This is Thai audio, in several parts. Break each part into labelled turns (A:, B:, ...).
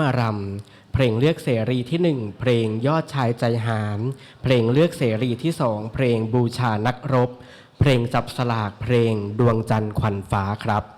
A: มารำเพลงเลือกเสรีที่ 1 เพลงยอดชายใจหาม เพลงเลือกเสรีที่สองเพลงบูชานักรบ เพลงจับสลากเพลงดวงจันทร์ขวัญฟ้าครับ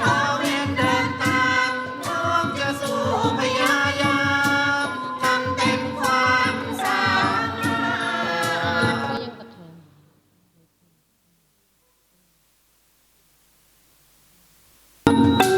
B: เขาเน้นเดินตามน้อจะสู้พยายามทำเต็มความสามารถ thank you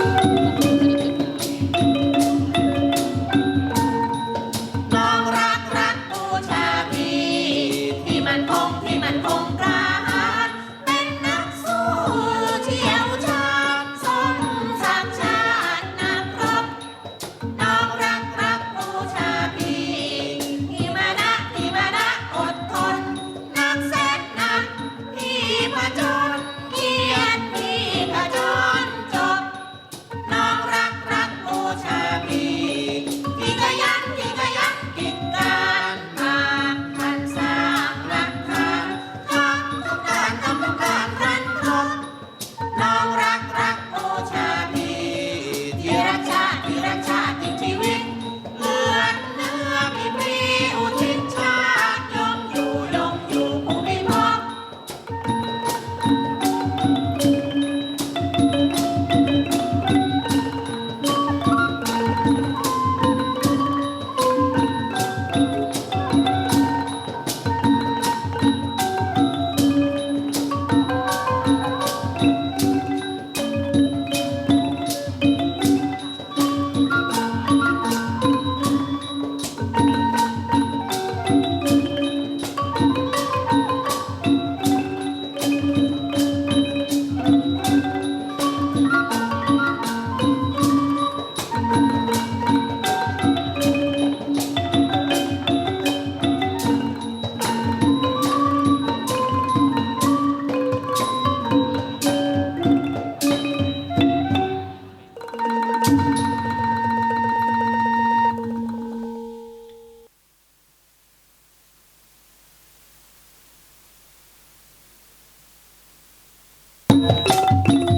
B: Thank you.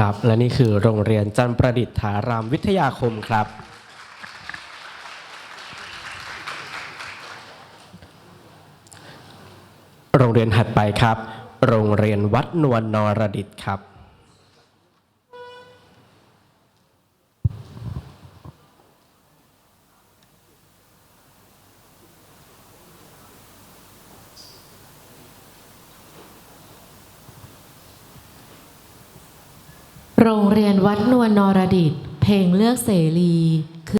B: ครับ และ
C: นี่คือ
B: โรงเรียนจันประดิษฐารามวิทยาคมครับ โรงเรียนถัดไปครับ โรงเรียนวัดนวลนรดิตครับ
D: โรงเรียนวัดนวลนรดิต เพลงเลือกเสรี